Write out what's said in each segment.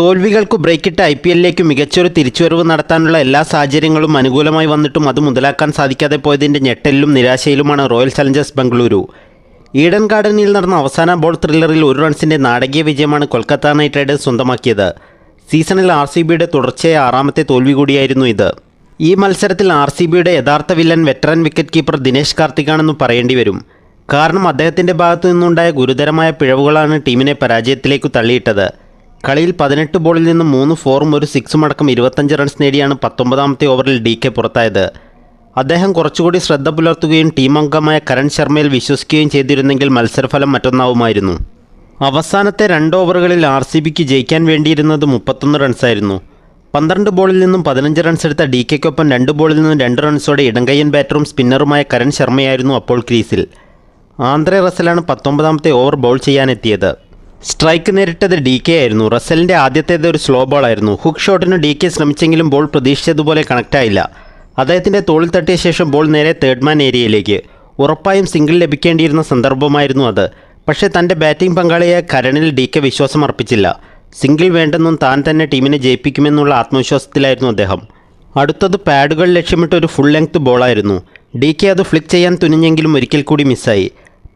തോൽവികൾക്ക് ബ്രേക്കിട്ട് I P എല്ലിലേക്ക് മികച്ചൊരു തിരിച്ചുവരവ് നടത്താനുള്ള എല്ലാ സാഹചര്യങ്ങളും അനുകൂലമായി വന്നിട്ടും അത് മുതലാക്കാൻ സാധിക്കാതെ പോയതിന്റെ ഞെട്ടലിലും നിരാശയിലുമാണ് റോയൽ ചലഞ്ചേഴ്സ് ബംഗളൂരു ഈഡൻ ഗാർഡനിൽ നടന്ന അവസാന ബോൾ ത്രില്ലറിൽ ഒരു റൺസിന്റെ നാടകീയ വിജയമാണ് കൊൽക്കത്ത നൈറ്റ് റൈഡേഴ്സ് സ്വന്തമാക്കിയത്. സീസണിൽ ആർ സി ബിയുടെ തുടർച്ചയായ ആറാമത്തെ തോൽവി കൂടിയായിരുന്നു ഇത്. ഈ മത്സരത്തിൽ ആർ സി ബിയുടെ യഥാർത്ഥ villain veteran wicket keeper Dinesh കാർത്തികാണെന്ന് പറയേണ്ടി വരും. കാരണം അദ്ദേഹത്തിന്റെ ഭാഗത്തു നിന്നുണ്ടായ ഗുരുതരമായ പിഴവുകളാണ് ടീമിനെ പരാജയത്തിലേക്ക് തള്ളിയിട്ടത്. കളിയിൽ പതിനെട്ട് ബോളിൽ നിന്നും മൂന്ന് ഫോറും ഒരു സിക്സും അടക്കം ഇരുപത്തഞ്ച് റൺസ് നേടിയാണ് പത്തൊമ്പതാമത്തെ ഓവറിൽ ഡി കെ പുറത്തായത്. അദ്ദേഹം കുറച്ചുകൂടി ശ്രദ്ധ പുലർത്തുകയും ടീം അംഗമായ കരൺ ശർമ്മയിൽ വിശ്വസിക്കുകയും ചെയ്തിരുന്നെങ്കിൽ മത്സരഫലം മറ്റൊന്നാവുമായിരുന്നു. അവസാനത്തെ രണ്ട് ഓവറുകളിൽ ആർ സി ബിക്ക് ജയിക്കാൻ വേണ്ടിയിരുന്നത് മുപ്പത്തൊന്ന് റൺസായിരുന്നു. പന്ത്രണ്ട് ബോളിൽ നിന്നും പതിനഞ്ച് റൺസ് എടുത്ത ഡി കെക്കൊപ്പം രണ്ട് ബോളിൽ നിന്നും രണ്ട് റൺസോടെ ഇടങ്കയ്യൻ ബാറ്ററും സ്പിന്നറുമായ കരൺ ശർമ്മയായിരുന്നു അപ്പോൾ ക്രീസിൽ. ആന്ധ്ര റസലാണ് പത്തൊമ്പതാമത്തെ ഓവർ ബോൾ ചെയ്യാനെത്തിയത്. സ്ട്രൈക്ക് നേരിട്ടത് ഡി കെ ആയിരുന്നു. റസലിന്റെ ആദ്യത്തേത് ഒരു സ്ലോ ബോൾ ആയിരുന്നു. ഹുക്ക് ഷോട്ടിന് ഡി കെ ശ്രമിച്ചെങ്കിലും ബോൾ പ്രതീക്ഷിച്ചതുപോലെ കണക്റ്റായില്ല. അദ്ദേഹത്തിന്റെ തോളിൽ തട്ടിയ ശേഷം ബോൾ നേരെ തേർഡ് മാൻ ഏരിയയിലേക്ക്. ഉറപ്പായും സിംഗിൾ ലഭിക്കേണ്ടിയിരുന്ന സന്ദർഭമായിരുന്നു അത്. പക്ഷേ തന്റെ ബാറ്റിംഗ് പങ്കാളിയായ കരണിൽ ഡി കെ വിശ്വാസം അർപ്പിച്ചില്ല സിംഗിൾ വേണ്ടെന്നും താൻ തന്നെ ടീമിനെ ജയിപ്പിക്കുമെന്നുള്ള ആത്മവിശ്വാസത്തിലായിരുന്നു അദ്ദേഹം. അടുത്തത് പാഡുകൾ ലക്ഷ്യമിട്ട് ഒരു ഫുൾ ലെങ്ത് ബോളായിരുന്നു ഡി കെ അത് ഫ്ലിക്ക് ചെയ്യാൻ തുനിഞ്ഞെങ്കിലും ഒരിക്കൽ കൂടി മിസ്സായി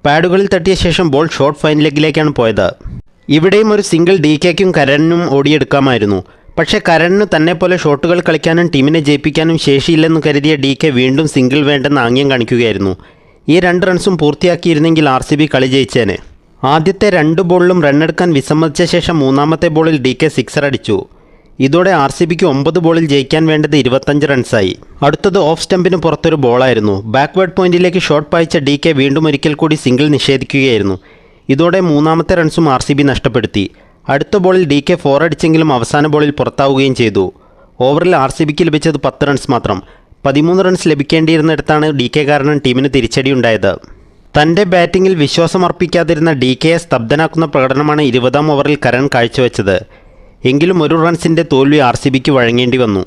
പാഡുകളിൽ തട്ടിയ ശേഷം ബോൾ ഷോർട്ട് ഫൈൻ ലെഗിലേക്കാണ് പോയത്. ഇവിടെയും ഒരു സിംഗിൾ ഡി കെക്കും കരണിനും ഓടിയെടുക്കാമായിരുന്നു. പക്ഷേ കരണിന് തന്നെ പോലെ ഷോട്ടുകൾ കളിക്കാനും ടീമിനെ ജയിപ്പിക്കാനും ശേഷിയില്ലെന്ന് കരുതിയ ഡി കെ വീണ്ടും സിംഗിൾ വേണ്ടെന്ന് ആംഗ്യം കാണിക്കുകയായിരുന്നു. ഈ രണ്ട് റൺസും പൂർത്തിയാക്കിയിരുന്നെങ്കിൽ ആർ സി ബി കളി ജയിച്ചേനെ. ആദ്യത്തെ രണ്ട് ബോളിലും റണ്ണെടുക്കാൻ വിസമ്മതിച്ച ശേഷം മൂന്നാമത്തെ ബോളിൽ ഡി കെ സിക്സർ അടിച്ചു. ഇതോടെ ആർ സി ബിക്ക് ഒമ്പത് ബോളിൽ ജയിക്കാൻ വേണ്ടത് ഇരുപത്തഞ്ച് റൺസായി അടുത്തത് ഓഫ് സ്റ്റമ്പിന് പുറത്തൊരു ബോളായിരുന്നു ബാക്ക്വേർഡ് പോയിന്റിലേക്ക് ഷോട്ട് പായിച്ച ഡി കെ വീണ്ടും ഒരിക്കൽ കൂടി സിംഗിൾ നിഷേധിക്കുകയായിരുന്നു. ഇതോടെ മൂന്നാമത്തെ റൺസും ആർ നഷ്ടപ്പെടുത്തി. അടുത്ത ബോളിൽ ഡി കെ ഫോർ അടിച്ചെങ്കിലും അവസാന ബോളിൽ പുറത്താവുകയും ചെയ്തു. ഓവറിൽ ആർ സി ബിക്ക് ലഭിച്ചത് പത്ത് റൺസ് മാത്രം. പതിമൂന്ന് റൺസ് ലഭിക്കേണ്ടിയിരുന്നിടത്താണ് ഡി കെ കാരണം ടീമിന് തിരിച്ചടിയുണ്ടായത്. തന്റെ ബാറ്റിങ്ങിൽ വിശ്വാസമർപ്പിക്കാതിരുന്ന ഡി കെയെ സ്തബ്ധനാക്കുന്ന പ്രകടനമാണ് ഇരുപതാം ഓവറിൽ കരൺ കാഴ്ചവെച്ചത്. എങ്കിലും ഒരു റൺസിന്റെ തോൽവി ആർ സി ബിക്ക് വഴങ്ങേണ്ടി വന്നു.